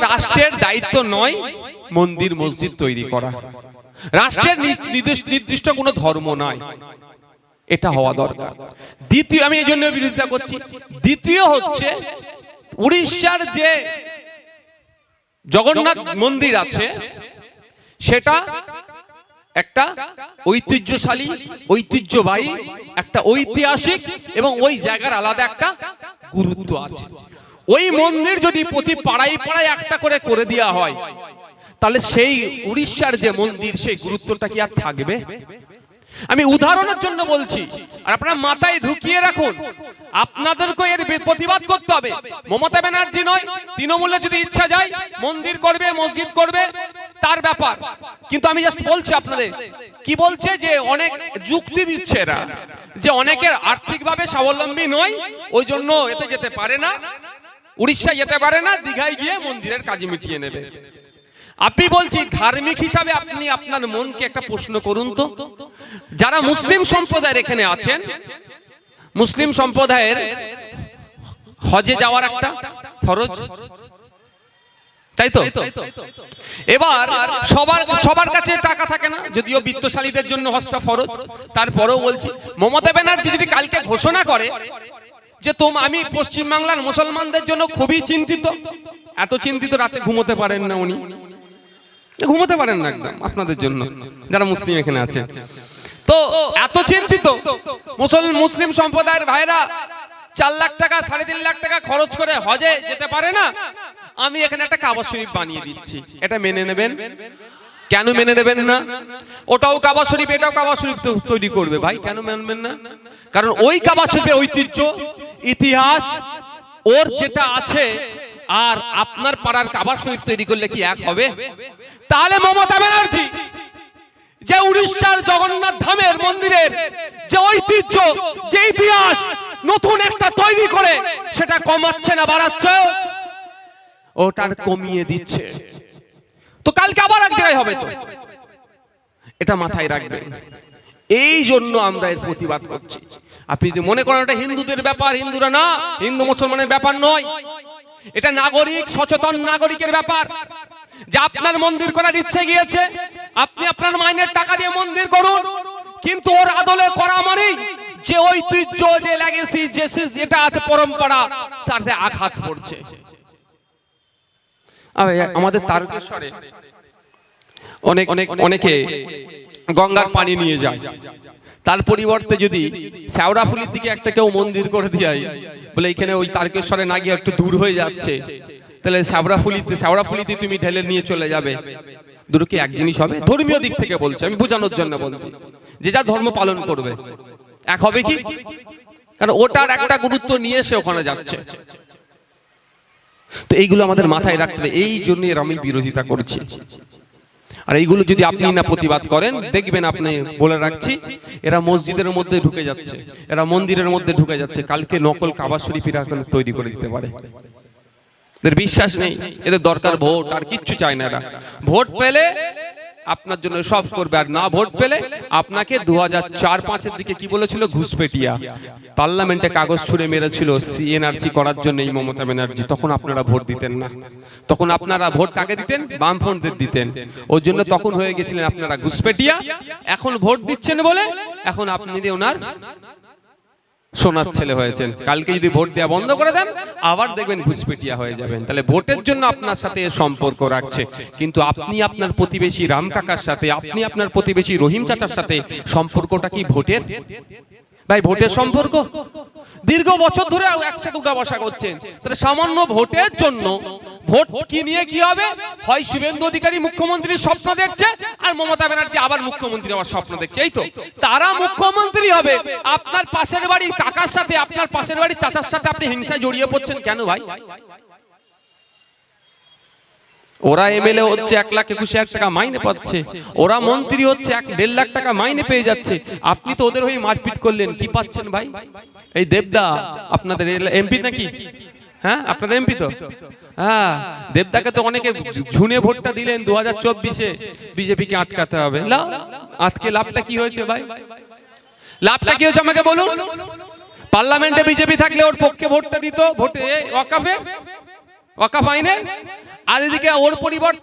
রাষ্ট্রের দায়িত্ব নয় মন্দির, মসজিদ তৈরি করা। রাষ্ট্রের নির্দিষ্ট- কোনো ধর্ম নয় এটা হওয়া দরকার। দ্বিতীয় আমি এই জন্য বিরোধিতা করছি। দ্বিতীয় হচ্ছে, উড়িষ্যার যে জগন্নাথ মন্দির আছে, সেটা একটা ঐতিহ্যশালী, ঐতিহ্যবাহী, একটা ঐতিহাসিক এবং ওই জায়গার আলাদা একটা গুরুত্ব আছে। ওই মন্দির যদি প্রতি পাড়ায় পাড়ায় একটা করে করে দেওয়া হয়, তাহলে সেই উড়িষ্যার যে মন্দির, সেই গুরুত্বটা কি আর থাকবে? আমি উদাহরণের জন্য বলছি, আর আপনারা মাথায় ঢুকিয়ে রাখুন আপনাদেরকে এর প্রতিবাদ করতে হবে। মমতা ব্যানার্জি নয় তৃণমূলে যদি ইচ্ছা যায়, মন্দির করবে, মসজিদ করবে, তার ব্যাপার। কিন্তু আমি জাস্ট বলছি আপনাদের, কি বলছে যে অনেক যুক্তি দিচ্ছে এরা, যে অনেকের আর্থিকভাবে স্বাবলম্বী নয়, ওই জন্য এতে যেতে পারে না। উড়িষ্যা যেতে পারে না, দীঘায় গিয়ে মন্দিরের কাজ মিটিয়ে নেবে। আপনি বলছি, ধার্মিক হিসাবে আপনি আপনার মনকে একটা প্রশ্ন করুন তো। যারা মুসলিম সম্প্রদায়ের এখানে আছেন, মুসলিম সম্প্রদায়ের হজে যাওয়ার একটা ফরজ। তাই তো? এবার সবার সবার কাছে টাকা থাকে না, যদিও বিত্তশালীদের জন্য হজটা ফরজ। তারপরেও বলছি, মমতা ব্যানার্জি যদি কালকে ঘোষণা করে যে তোম আমি পশ্চিমবাংলার মুসলমানদের জন্য খুবই চিন্তিত। এত চিন্তিত রাতে ঘুমোতে পারেন না উনি। ঘুমোতে পারেন না একদম, আপনাদের জন্য, যারা মুসলিম এখানে আছে। তো এত চিন্তিত, মুসল মুসলিম সম্প্রদায়ের ভাইরা চার লাখ টাকা, সাড়ে তিন লাখ টাকা খরচ করে হজে যেতে পারে না। আমি এখানে একটা কাবা শরীফ বানিয়ে দিচ্ছি। এটা মেনে নেবেন? কেন মেনে নেবেন না? ওটাও কাবা শরীফ, এটাও কাবা শরীফ তৈরি করবে। ভাই, কেন মানবেন না? কারণ ওই কাবা শরীফের ঐতিহ্য ইতিহাস, ওর যেটা আছে, আর আপনার পাড়ার কাবা শরীফ তৈরি করলে কি এক হবে? তাহলে মমতা ব্যানার্জি, যে উড়িষ্যার জগন্নাথ ধামের মন্দিরের যে ঐতিহ্য, যে ইতিহাস নতুন একটা তৈরি করে, সেটা কমাচ্ছে না বাড়াচ্ছে? ওটার কমিয়ে দিচ্ছে। তো কালকে আবার এক জায়গায় হবে তো? এটা মাথায় রাখবেন। এই জন্য আমরা এর প্রতিবাদ করছি। আপনি যদি মনে করেন এটা হিন্দুদের ব্যাপার, হিন্দুরা না, হিন্দু মুসলমানের ব্যাপার নয়। এটা নাগরিক, সচেতন নাগরিকের ব্যাপার। যে আপনার মন্দির করার ইচ্ছে গিয়েছে, আপনি আপনার মাইনের টাকা দিয়ে মন্দির করুন, কিন্তু ওর আদলে করা মানেই যে ঐতিহ্য, যে লেগেসি যে যেটা আছে পরম্পরা, তাতে আঘাত পড়ছে আমাদের তারকেশ্বরে অনেক অনেক, অনেকে গঙ্গার পানি নিয়ে যায়। তার পরিবর্তে যদি শ্যাওড়াফুলির দিকে একটা কেউ মন্দির করে দিয়ে বলে এখানে ওই তারকেশ্বরে না গিয়ে একটু দূর হয়ে যাচ্ছে, তাহলে শ্যাওড়াফুলিতে শ্যাওড়াফুলিতে তুমি ঢেলে নিয়ে চলে যাবে। দুটো কি এক জিনিস হবে? ধর্মীয় দিক থেকে বলছি, আমি বোঝানোর জন্য বলছি। যে যা ধর্ম পালন করবে। এক হবে কি? কারণ ওটার একটা গুরুত্ব নিয়ে সে ওখানে যাচ্ছে। তো এইগুলো আমাদের মাথায় রাখতে হবে। এই জন্য আমি বিরোধিতা করছি। আর এইগুলো যদি আপনি না প্রতিবাদ করেন, দেখবেন আপনি বলে রাখছি, এরা মসজিদের মধ্যে ঢুকে যাচ্ছে, এরা মন্দিরের মধ্যে ঢুকে যাচ্ছে, কালকে নকল কাবা শরীফ এরা তৈরি করে দিতে পারে। এদের বিশ্বাস নেই, এদের দরকার ভোট, আর কিচ্ছু চায় না এরা। ভোট পেলে আপনার জন্য সব করবে আর না ভোট পেলে আপনাকে দু হাজার চার পাঁচের দিকে কি বলেছিল? ঘুষপেটিয়া। পার্লামেন্টে কাগজ ছুড়ে মেরেছিল সিএনআরসি করার জন্য এই মমতা ব্যানার্জি। তখন আপনারা ভোট দিতেন না। তখন আপনারা ভোট কাকে দিতেন? বামফ্রন্টদের দিতেন। ওর জন্য তখন হয়ে গেছিলেন আপনারা ঘুষপেটিয়া। এখন ভোট দিচ্ছেন বলে এখন আপনি ওনার সোনার ছেলে হয়েছেন। কালকে যদি ভোট দেওয়া বন্ধ করে দেন আবার দেখবেন ঘুষপেটিয়া হয়ে যাবেন। তাহলে ভোটের জন্য আপনার সাথে সম্পর্ক রাখছে। কিন্তু আপনি আপনার প্রতিবেশী রাম কাকার সাথে আপনি আপনার প্রতিবেশী রহিম চাচার সাথে সম্পর্কটা কি ভোটের? ভাই ভোটের সম্পর্ক? দীর্ঘ বছর ধরে একসাথে উঠা বসা করছেন। তাহলে সামান্য ভোটের জন্য ভোট কি নিয়ে কি হবে? হয় শুভেন্দু অধিকারী মুখ্যমন্ত্রীর স্বপ্ন দেখছে আর মমতা ব্যানার্জি আবার মুখ্যমন্ত্রী হওয়ার স্বপ্ন দেখছে। এই তো। তারা মুখ্যমন্ত্রী হবে। আপনার পাশের বাড়ির কাকার সাথে আপনার পাশের বাড়ির চাচার সাথে আপনি হিংসায় জড়িয়ে পড়ছেন কেন ভাই? ওরা এমএলএ হচ্ছে এক লাখ একুশ হাজার টাকা মাইনে পাচ্ছে। ওরা মন্ত্রী হচ্ছে এক দেড় লাখ টাকা মাইনে পেয়ে যাচ্ছে। আপনি তো ওদের হয়ে মারপিট করলেন, কি পাচ্ছেন ভাই? এই দেবদা, আপনাদের এমপি নাকি? হ্যাঁ আপনাদের এমপি তো? হ্যাঁ দেবদাকে তো অনেকে ঝুনে ভোটটা দিলেন দু হাজার চব্বিশে। বিজেপিকে আটকাতে হবে। লাভ আজকে লাভটা কি হয়েছে ভাই? লাভটা কি হয়েছে আমাকে বলুন? পার্লামেন্টে বিজেপি থাকলে ওর পক্ষে ভোটটা দিত, ভোটে ওয়াকাফে ওয়াকাফ আইনে? আর এদিকে ওর পরিবর্তে